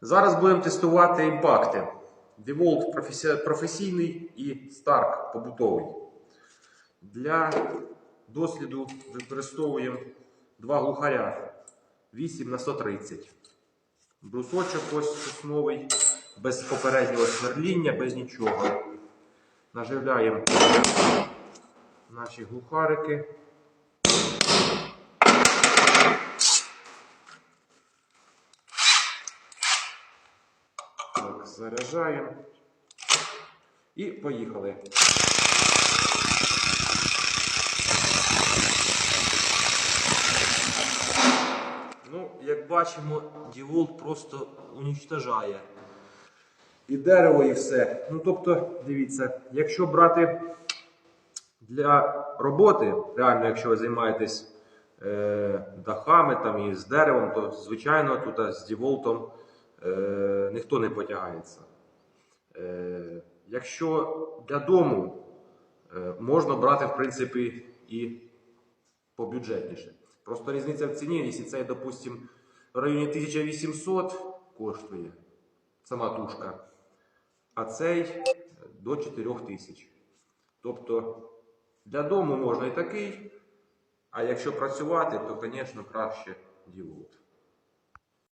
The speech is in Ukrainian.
Зараз будемо тестувати імпакти. DeWalt професійний і Stark побутовий. Для досліду використовуємо два глухаря 8 на 130. Брусочок ось сосновий, без попереднього сверління, без нічого. Наживляємо наші глухарики. Так, заряджаємо. І поїхали. Ну, як бачимо, Діволт просто унічтожає. І дерево, і все. Ну, тобто, дивіться, якщо брати для роботи, реально, якщо ви займаєтесь е, дахами там, і з деревом, то звичайно тут з Діволтом е, ніхто не потягається. Е, якщо для дому е, можна брати, в принципі, і побюджетніше. Просто різниця в ціні, якщо цей, допустимо, в районі 1800 коштує сама тушка, а цей до 4000. Тобто для дому можна і такий, а якщо працювати, то, звісно, краще діволт.